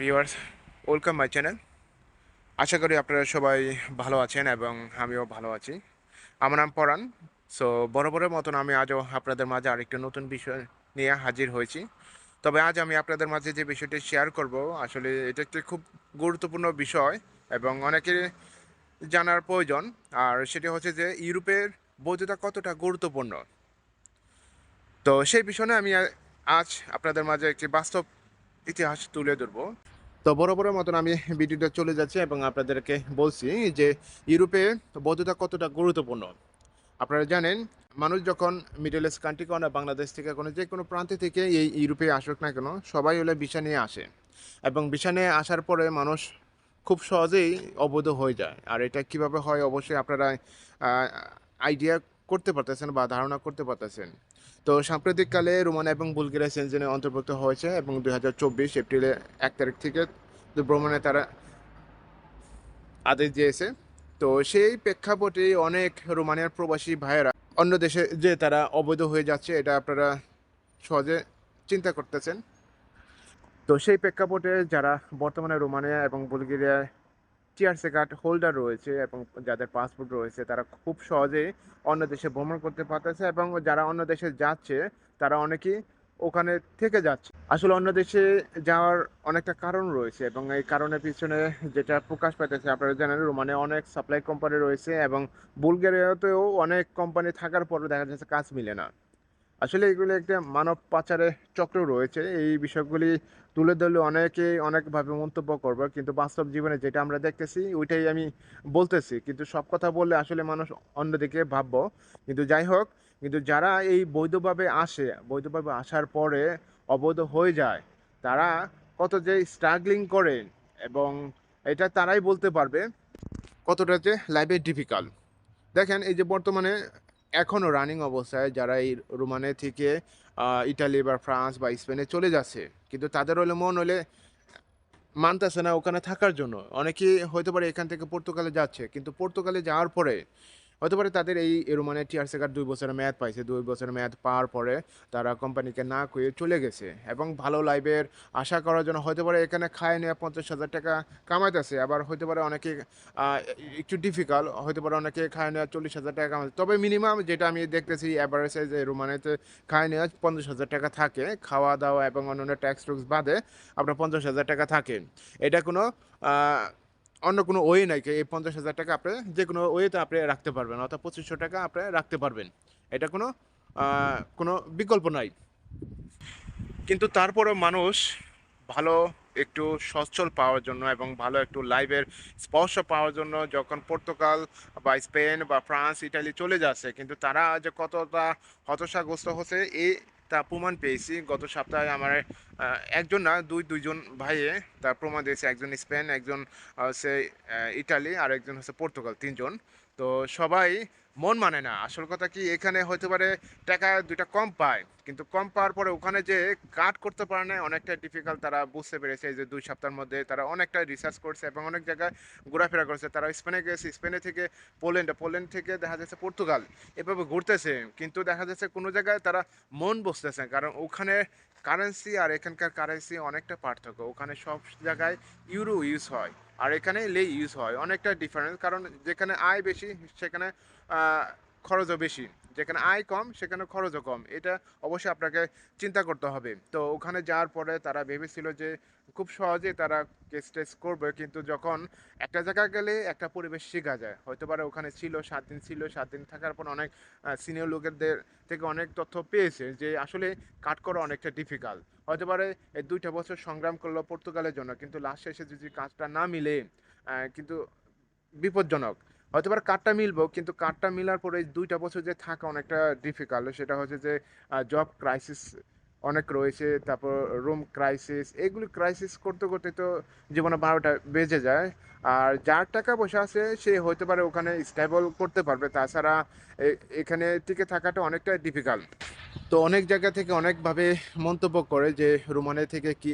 Viewers welcome my channel আশা করি আপনারা সবাই ভালো আছেন এবং আমিও ভালো আছি। আমার নাম পরাণ। সো বরাবরের মতন আমি আজও আপনাদের মাঝে আরেকটি নতুন বিষয় নিয়ে হাজির হয়েছি। তবে আজ আমি আপনাদের মাঝে যে বিষয়টি শেয়ার করব, আসলে এটা একটি খুব গুরুত্বপূর্ণ বিষয় এবং অনেকের জানার প্রয়োজন। আর সেটি হচ্ছে যে, ইউরোপের বৈধতা কতটা গুরুত্বপূর্ণ? তো সেই বিষয়ে আমি আজ আপনাদের মাঝে একটি বাস্তব ইতিহাস তুলে ধরবো। তো বরাবরের মতন আমি ভিডিওটা চলে যাচ্ছি এবং আপনাদেরকে বলছি যে ইউরোপে বৈধতা কতটা গুরুত্বপূর্ণ? আপনারা জানেন, মানুষ যখন মিডল ইস্ট কান্ট্রি কোনো বাংলাদেশ থেকে কোনো যে কোনো প্রান্ত থেকে এই ইউরোপে আসুক না কেন, সবাই হলে ভিসা নিয়ে আসে। এবং ভিসা নিয়ে আসার পরে মানুষ খুব সহজেই অবৈধ হয়ে যায়। আর এটা কীভাবে হয় অবশ্যই আপনারা আইডিয়া করতে পারতেছেন বা ধারণা করতে পারতেছেন। তো সাম্প্রতিককালে রোমান এবং বুলগেরিয়া সেনজেনে অন্তর্ভুক্ত হয়েছে এবং দুই হাজার চব্বিশ এপ্রিলে এক তারিখ থেকে ভ্রমণে তারা আদেশ দিয়েছে। তো সেই প্রেক্ষাপটে অনেক রোমানিয়ার প্রবাসী ভাইয়েরা অন্য দেশে যে তারা অবৈধ হয়ে যাচ্ছে, এটা আপনারা সহজে চিন্তা করতেছেন। তো সেই প্রেক্ষাপটে যারা বর্তমানে রোমানিয়া এবং বুলগেরিয়ায় টিআরসি কার্ড হোল্ডার রয়েছে এবং যাদের পাসপোর্ট রয়েছে, তারা খুব সহজেই অন্য দেশে ভ্রমণ করতে পারতেছে এবং যারা অন্য দেশে যাচ্ছে, তারা অনেকেই ওখানে থেকে যাচ্ছে। আসলে অন্য দেশে যাওয়ার অনেকটা কারণ রয়েছে এবং এই কারণের পিছনে যেটা প্রকাশ পাইতেছে, আপনারা জানেন রোমানে অনেক সাপ্লাই কোম্পানি রয়েছে এবং বুলগেরিয়াতেও অনেক কোম্পানি থাকার পরও দেখা যাচ্ছে কাজ মিলে না। আসলে এগুলো একটা মানব পাচারের চক্র রয়েছে। এই বিষয়গুলি তুলে ধরলে অনেকে অনেকভাবে মন্তব্য করবে। কিন্তু বাস্তব জীবনে যেটা আমরা দেখতেছি, ওইটাই আমি বলতেছি। কিন্তু সব কথা বললে আসলে মানুষ অন্যদিকে ভাববো। কিন্তু যাই হোক, কিন্তু যারা এই বৈধভাবে আসে, বৈধভাবে আসার পরে অবৈধ হয়ে যায়, তারা কত যে স্ট্রাগলিং করে এবং এটা তারাই বলতে পারবে কতটা যে লাইফে ডিফিকাল্ট দেখেন, এই যে বর্তমানে এখনও রানিং অবস্থায় যারা এই রোমানে থেকে ইটালি বা ফ্রান্স বা স্পেনে চলে যাচ্ছে। কিন্তু তাদের হলে মন হলে মানতেছে না ওখানে থাকার জন্য। অনেকেই হয়তো পারে এখান থেকে পর্তুগালে যাচ্ছে। কিন্তু পর্তুগালে যাওয়ার পরে হতে পারে তাদের এই রোমানের টিআরসি কার্ড দুই বছরের মেয়াদ পাইছে, দুই বছরের মেয়াদ পাওয়ার পরে তারা কোম্পানিকে না কয়ে চলে গেছে। এবং ভালো লাইফের আশা করার জন্য হতে পারে এখানে খায় নিয়ে পঞ্চাশ হাজার টাকা কামাইতেছে। আবার হতে পারে অনেকে একটু ডিফিকাল্ট হতে পারে অনেকে খায় নেওয়া চল্লিশ হাজার টাকা কামাচ্ছে তবে মিনিমাম যেটা আমি দেখতেছি অ্যাভারেজে যে রোমানেতে খায় নেওয়া পঞ্চাশ হাজার টাকা থাকে। খাওয়া দাওয়া এবং অন্যান্য ট্যাক্স টুক্স বাদে আপনার পঞ্চাশ হাজার টাকা থাকে। এটা কোনো অন্য কোনো ওয়ে নাই এই পঞ্চাশ হাজার টাকা আপনি যে কোনো ওয়েতে আপনি রাখতে পারবেন, অর্থাৎ পঁচিশশো টাকা আপনি রাখতে পারবেন। এটা কোনো কোনো বিকল্প নাই। কিন্তু তারপরেও মানুষ ভালো একটু সচ্ছল পাওয়ার জন্য এবং ভালো একটু লাইভের স্পর্শ পাওয়ার জন্য যখন পর্তুগাল বা স্পেন বা ফ্রান্স, ইটালি চলে যাচ্ছে, কিন্তু তারা যে কতটা হতাশাগ্রস্ত হচ্ছে এই তা প্রমাণ পেয়েছি। গত সপ্তাহে আমার একজন না, দুই, দুইজন ভাইয়ে, তার প্রমাণ দিয়েছে, একজন স্পেন, একজন হচ্ছে ইটালি, আর একজন হচ্ছে পর্তুগাল, তিনজন। তো সবাই মন মানে না। আসল কথা কি, এখানে হতে পারে টাকা দুইটা কম পায়, কিন্তু কম পাওয়ার পরে ওখানে যে কাট করতে পারে না, অনেকটা ডিফিকাল্ট তারা বুঝতে পেরেছে যে দুই সপ্তাহের মধ্যে তারা অনেকটা রিসার্চ করছে এবং অনেক জায়গায় ঘোরাফেরা করছে। তারা স্পেনে গেছে, স্পেনে থেকে পোল্যান্ড পোল্যান্ড থেকে দেখা যাচ্ছে পর্তুগাল। এভাবে ঘুরতেছে, কিন্তু দেখা যাচ্ছে কোনো জায়গায় তারা মন বসতেছে কারণ ওখানে কারেন্সি আর এখানকার কারেন্সি অনেকটা পার্থক্য। ওখানে সব জায়গায় ইউরো ইউজ হয় আর এখানে লে ইউজ হয়। অনেকটা ডিফারেন্স কারণ যেখানে আয় বেশি, সেখানে খরচও বেশি। যেখানে আয় কম, সেখানে খরচও কম। এটা অবশ্যই আপনাকে চিন্তা করতে হবে। তো ওখানে যাওয়ার পরে তারা ভেবেছিল যে খুব সহজে তারা কেস টেস করবে। কিন্তু যখন একটা জায়গায় গেলে একটা পরিবেশ শেখা যায়। হয়তো পারে ওখানে ছিল, সাত দিন ছিল, সাত দিন থাকার পর অনেক সিনিয়র লোকেদের থেকে অনেক তথ্য পেয়েছে যে আসলে কাট করা অনেকটা ডিফিকাল্ট হতে পারে এই দুইটা বছর সংগ্রাম করল পর্তুগালের জন্য। কিন্তু লাস্ট শেষে যদি কাজটা না মিলে কিন্তু বিপজ্জনক। হয়তো পারে কার্ডটা মিলবো, কিন্তু কার্ডটা মিলার পরে দুইটা বছর যে থাকা অনেকটা ডিফিকাল্ট সেটা হচ্ছে যে জব ক্রাইসিস অনেক রয়েছে, তারপর রুম ক্রাইসিস এগুলি ক্রাইসিস করতে করতে তো জীবনে বারোটা বেজে যায়। আর যার টাকা পয়সা আছে, সে হতে পারে ওখানে স্টেবল করতে পারবে। তাছাড়া এখানে টিকে থাকাটা অনেকটা ডিফিকাল্ট তো অনেক জায়গা থেকে অনেকভাবে মন্তব্য করে যে রোমানে থেকে কি,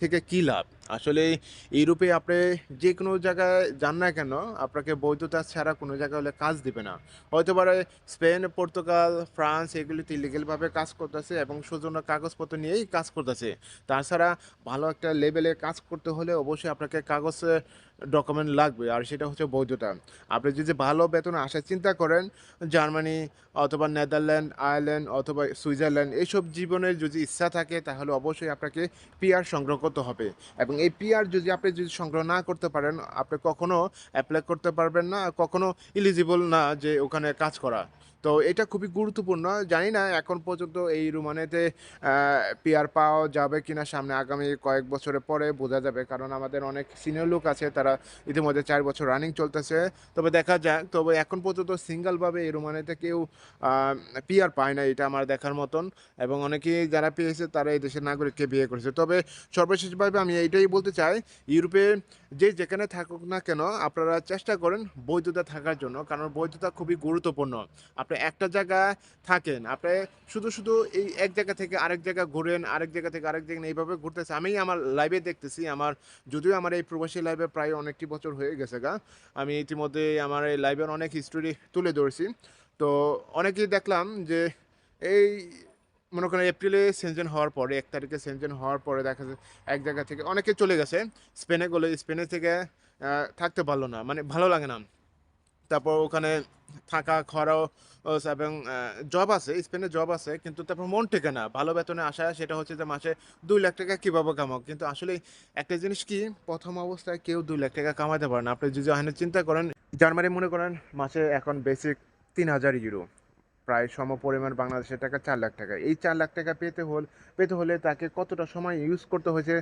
থেকে কী লাভ? আসলে ইউরোপে আপনি যে কোনো জায়গায় যান না কেন, আপনাকে বৈধতা ছাড়া কোনো জায়গায় হলে কাজ দিবে না। হয়তো পারে স্পেন, পর্তুগাল, ফ্রান্স এগুলিতে ইলিগেলভাবে কাজ করতেছে এবং সৌজন্য কাগজপত্র নিয়েই কাজ করতেছে। তাছাড়া ভালো একটা লেভেলে কাজ করতে হলে অবশ্যই আপনাকে কাগজ ডকুমেন্ট লাগবে। আর সেটা হচ্ছে বৈধতা। আপনি যদি ভালো বেতন আসার চিন্তা করেন, জার্মানি অথবা নেদারল্যান্ড, আয়ারল্যান্ড অথবা সুইজারল্যান্ড এইসব জীবনের যদি ইচ্ছা থাকে, তাহলে অবশ্যই আপনাকে পিআর সংগ্রহ করতে হবে। এবং এই পিআর যদি আপনি যদি সংগ্রহ না করতে পারেন, আপনি কখনো অ্যাপ্লাই করতে পারবেন না, কখনো ইলিজিবল না যে ওখানে কাজ করা। তো এটা খুবই গুরুত্বপূর্ণ। জানি না এখন পর্যন্ত এই রুমানেতে পিয়ার পাওয়া যাবে কিনা সামনে আগামী কয়েক বছরের পরে বোঝা যাবে। কারণ আমাদের অনেক সিনিয়র লোক আছে, তারা ইতিমধ্যে চার বছর রানিং চলতেছে। তবে দেখা যাক, তবে এখন পর্যন্ত সিঙ্গেলভাবে এই রুমানেতে কেউ পিয়ার পায় না এটা আমার দেখার মতন। এবং অনেকেই যারা পেয়েছে, তারা এই দেশের নাগরিককে বিয়ে করেছে। তবে সর্বশেষভাবে আমি এইটাই বলতে চাই, ইউরোপে যে যেখানে থাকুক না কেন, আপনারা চেষ্টা করেন বৈধতা থাকার জন্য, কারণ বৈধতা খুবই গুরুত্বপূর্ণ। আপনি একটা জায়গায় থাকেন, আপনি শুধু শুধু এই এক জায়গা থেকে আরেক জায়গা ঘুরেন, আরেক জায়গা থেকে আরেক জায়গা এইভাবে ঘুরতেছে। আমি আমার লাইভে দেখতেছি, আমার, যদিও আমার এই প্রবাসী লাইভে প্রায় অনেকটি বছর হয়ে গেছে গা, আমি ইতিমধ্যে আমার এই লাইভের অনেক হিস্টোরি তুলে ধরেছি। তো অনেকেই দেখলাম যে, এই মনে করেন এপ্রিলে সেনজেন হওয়ার পরে, এক তারিখে সেনজেন হওয়ার পরে দেখা যায় এক জায়গা থেকে অনেকে চলে গেছে। স্পেনে গেলে, স্পেনে থেকে থাকতে পারল না মানে ভালো লাগে না। তারপর ওখানে থাকা খরাও এবং জব আছে, স্পেনে জব আছে, কিন্তু তারপর মন টেকে না। ভালো বেতনে আসা, সেটা হচ্ছে যে মাসে দুই লাখ টাকা কীভাবে কামাও? কিন্তু আসলে একটা জিনিস কি, প্রথম অবস্থায় কেউ দুই লাখ টাকা কামাতে পারে না। আপনি যদি ওখানে চিন্তা করেন, জার্মানি মনে করেন মাসে এখন বেসিক তিন হাজার ইউরো প্রায় সম পরিমাণ বাংলাদেশের টাকা চার লাখ টাকা। এই চার লাখ টাকা পেতে হল, পেতে হলে তাকে কতটা সময় ইউজ করতে হয়েছে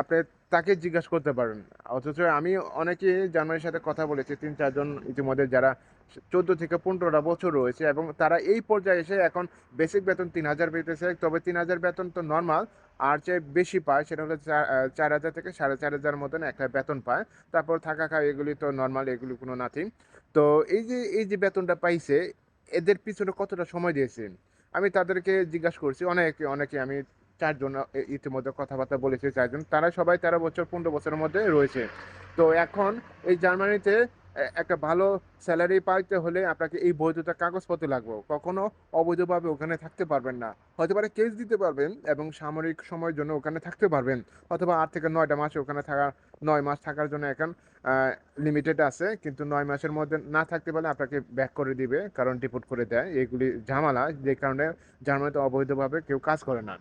আপনি তাকে জিজ্ঞাসা করতে পারেন। অথচ আমি অনেকে জার্মানির সাথে কথা বলেছি, তিন চারজন ইতিমধ্যে যারা চোদ্দ থেকে পনেরোটা বছর রয়েছে এবং তারা এই পর্যায়ে এসে এখন বেসিক বেতন তিন হাজার পেতেছে, তবে তিন হাজার বেতন তো নর্মাল আর চেয়ে বেশি পায় সেটা হলো চার হাজার থেকে সাড়ে চার হাজার মতন একটা বেতন পায়। তারপর থাকা খাওয়া এগুলি তো নর্মাল এগুলি কোনো নাথিং তো এই যে এই যে বেতনটা পাইছে এদের পিছনে কতটা সময় দিয়েছেন? আমি তাদেরকে জিজ্ঞাসা করছি। অনেকে অনেকে আমি চারজন ইতিমধ্যে কথাবার্তা বলেছি চারজন। তারা সবাই তেরো বছর, পনেরো বছরের মধ্যে রয়েছে। তো এখন এই জার্মানিতে একটা ভালো স্যালারি পাইতে হলে আপনাকে এই বৈধতা কাগজপত্র লাগবে। কখনো অবৈধভাবে ওখানে থাকতে পারবেন না। হয়তো পারে কেস দিতে পারবেন এবং সামরিক সময়ের জন্য ওখানে থাকতে পারবেন। অথবা আট থেকে নয়টা মাস ওখানে থাকা, নয় মাস থাকার জন্য এখন লিমিটেড আছে। কিন্তু নয় মাসের মধ্যে না থাকতে পারলে আপনাকে ব্যাক করে দিবে, কারণ ডিপোর্ট করে দেয়। এগুলি ঝামেলা। যে কারণে জার্মানিতে অবৈধভাবে কেউ কাজ করে না।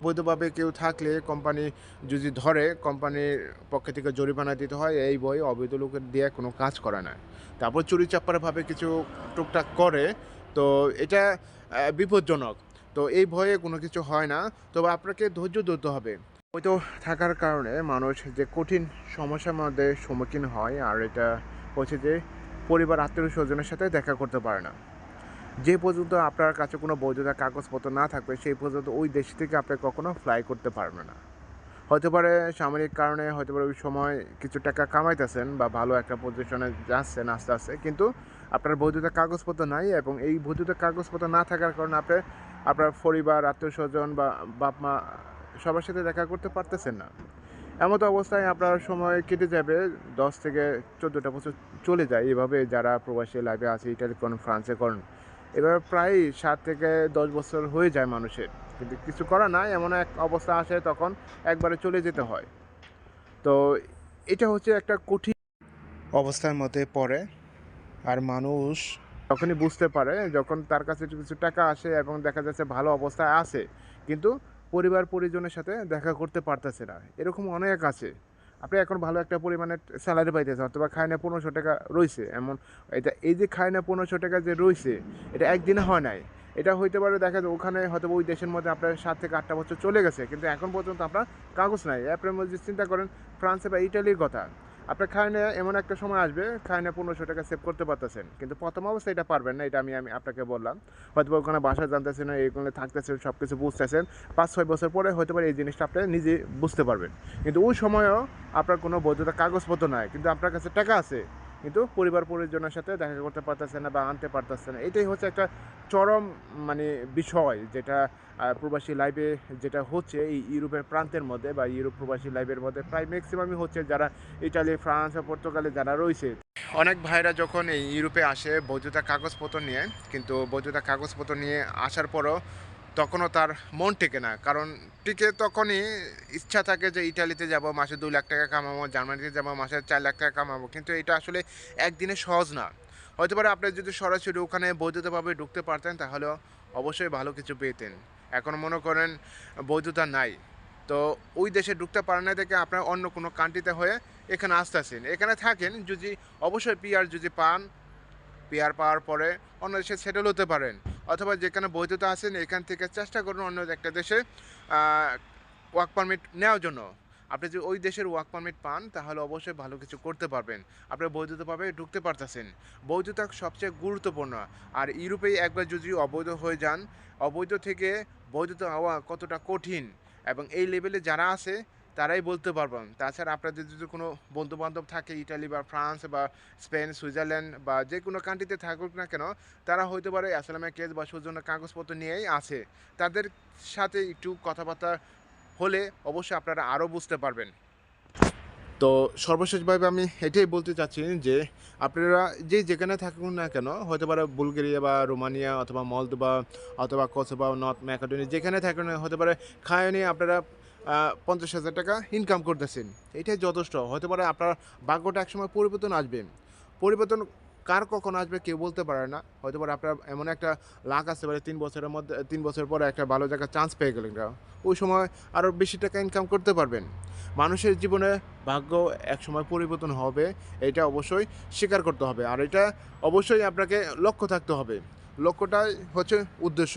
অবৈধভাবে কেউ থাকলে কোম্পানি যদি ধরে কোম্পানির পক্ষ থেকে জরিমানা দিতে হয়, এই বই অবৈধ লোকের দিয়ে কোনো কাজ করে না তারপর চুরি চাপ্পারভাবে কিছু টুকটাক করে, তো এটা বিপজ্জনক। তো এই ভয়ে কোনো কিছু হয় না। তবে আপনাকে ধৈর্য ধরতে হবে। হয়তো থাকার কারণে মানুষ যে কঠিন সমস্যার মধ্যে সম্মুখীন হয়, আর এটা হচ্ছে যে পরিবার, আত্মীয় স্বজনের সাথে দেখা করতে পারে না। যে পর্যন্ত আপনার কাছে কোনো বৈধতা কাগজপত্র না থাকবে, সেই পর্যন্ত ওই দেশ থেকে আপনি কখনো ফ্লাই করতে পারবেন না। হতে পারে সামরিক কারণে হতে পারে ওই সময় কিছু টাকা কামাইতেছেন বা ভালো একটা পজিশনে যাচ্ছেন আস্তে আস্তে, কিন্তু আপনার বৈধতা কাগজপত্র নাই এবং এই বৈধতা কাগজপত্র না থাকার কারণে আপনি, আপনার পরিবার আত্মীয় স্বজন বা বাপ মা সবার সাথে দেখা করতে পারতেছেন না। এমতো অবস্থায় আপনার সময় কেটে যাবে, দশ থেকে চোদ্দোটা বছর চলে যায়। এভাবে যারা প্রবাসী লাইফে আছে, ইটালি করেন ফ্রান্সে, করেন এবার প্রায় সাত থেকে দশ বছর হয়ে যায় মানুষের। কিন্তু কিছু করা নাই, এমন এক অবস্থা আসে তখন একবারে চলে যেতে হয়। তো এটা হচ্ছে একটা কঠিন অবস্থার মধ্যে পড়ে আর মানুষ তখনই বুঝতে পারে যখন তার কাছে কিছু টাকা আসে এবং দেখা যাচ্ছে ভালো অবস্থায় আছে, কিন্তু পরিবার পরিজনের সাথে দেখা করতে পারতেছে না। এরকম অনেক আছে। আপনি এখন ভালো একটা পরিমাণে স্যালারি পাইতেছেন, অথবা খায় না পনেরোশো টাকা রয়েছে এমন এটা, এই যে খায় না পনেরোশো টাকা যে রয়েছে এটা একদিনে হয় নাই। এটা হইতে পারে দেখা যায় ওখানে হয়তো ওই দেশের মধ্যে আপনার সাত থেকে আটটা বছর চলে গেছে, কিন্তু এখন পর্যন্ত আপনার কাগজ নাই। আপনার মধ্যে চিন্তা করেন, ফ্রান্সে বা ইটালির কথা আপনার খায়নে এমন একটা সময় আসবে খায়নে পনেরোশো টাকা সেভ করতে পারতেছেন। কিন্তু প্রথম অবস্থায় এটা পারবেন না, এটা আমি আমি আপনাকে বললাম। হয়তো ওখানে বাসা জানতেছেন এইগুলো থাকতেছেন সব কিছু বুঝতেছেন। পাঁচ, ছয় বছর পরে হয়তো পারে এই জিনিসটা আপনি নিজে বুঝতে পারবেন। কিন্তু ওই সময়ও আপনার কোনো বৈধতা, কাগজপত্র নাই। কিন্তু আপনার কাছে টাকা আছে। কিন্তু পরিবার পরিজনের সাথে দেখা করতে পারতেছে না বা আনতে পারতেছে না। এটাই হচ্ছে একটা চরম মানে বিষয় যেটা প্রবাসী লাইভে যেটা হচ্ছে এই ইউরোপের প্রান্তের মধ্যে বা ইউরোপ প্রবাসী লাইভের মধ্যে প্রায় ম্যাক্সিমামই হচ্ছে যারা ইটালি ফ্রান্স ও পর্তুগালে যারা রয়েছে। অনেক ভাইরা যখন এই ইউরোপে আসে, বৈধতা কাগজপত্র নিয়ে, কিন্তু বৈধতা কাগজপত্র নিয়ে আসার পরও তখনও তার মন টেকে না। কারণ টিকে তখনই ইচ্ছা থাকে যে ইটালিতে যাব, মাসে দুই লাখ টাকা কামাবো, জার্মানিতে যাব, মাসে চার লাখ টাকা কামাবো। কিন্তু এটা আসলে একদিনে সহজ না। হয়তো পারে আপনি যদি সরাসরি ওখানে বৈধতাভাবে ঢুকতে পারতেন তাহলে অবশ্যই ভালো কিছু পেতেন। এখন মনে করেন বৈধতা নাই। তো ওই দেশে ঢুকতে পারেন না দেখে আপনার অন্য কোনো কান্ট্রিতে হয়ে এখানে আসতেছেন। এখানে থাকেন যদি, অবশ্যই পিআর যদি পান পিআর পাওয়ার পরে অন্য দেশে সেটেল হতে পারেন। অথবা যেখানে বৈধতা আছেন, এখান থেকে চেষ্টা করুন অন্য একটা দেশে ওয়ার্ক পারমিট নেওয়ার জন্য। আপনি যদি ওই দেশের ওয়ার্ক পারমিট পান, তাহলে অবশ্যই ভালো কিছু করতে পারবেন। আপনি বৈধতাভাবে ঢুকতে পারতেছেন। বৈধতা সবচেয়ে গুরুত্বপূর্ণ। আর ইউরোপে একবার যদি অবৈধ হয়ে যান, অবৈধ থেকে বৈধতা হওয়া কতটা কঠিন? এবং এই লেভেলে যারা আছে তারাই বলতে পারবেন তাছাড়া আপনাদের যদি কোনো বন্ধু বান্ধব থাকে, ইটালি বা ফ্রান্স বা স্পেন, সুইজারল্যান্ড বা যে কোনো কান্ট্রিতে থাকুক না কেন, তারা হইতে পারে অ্যাসালামের কেস বা সৌজন্য কাগজপত্র নিয়েই আছে। তাদের সাথে একটু কথাবার্তা হলে অবশ্যই আপনারা আরও বুঝতে পারবেন। তো সর্বশেষভাবে আমি এটাই বলতে চাচ্ছি যে, আপনারা যে যেখানে থাকুন না কেন হতে পারে বুলগেরিয়া বা রোমানিয়া অথবা মলদোবা অথবা কসোবা নর্থ ম্যাকাডোনি যেখানে থাকুন হতে পারে খায়নি আপনারা পঞ্চাশ হাজার টাকা ইনকাম করতেছেন। এটাই যথেষ্ট। হতে পারে আপনার ভাগ্যটা একসময় পরিবর্তন আসবে। পরিবর্তন কার কখন আসবে কেউ বলতে পারে না। হয়তো পারে আপনার এমন একটা লাখ আসতে পারে তিন বছরের মধ্যে, তিন বছর পরে একটা ভালো জায়গায় চান্স পেয়ে গেলেন ওই সময় আরও বেশি টাকা ইনকাম করতে পারবেন। মানুষের জীবনে ভাগ্য একসময় পরিবর্তন হবে, এটা অবশ্যই স্বীকার করতে হবে। আর এটা অবশ্যই আপনাকে লক্ষ্য থাকতে হবে। লক্ষ্যটাই হচ্ছে উদ্দেশ্য।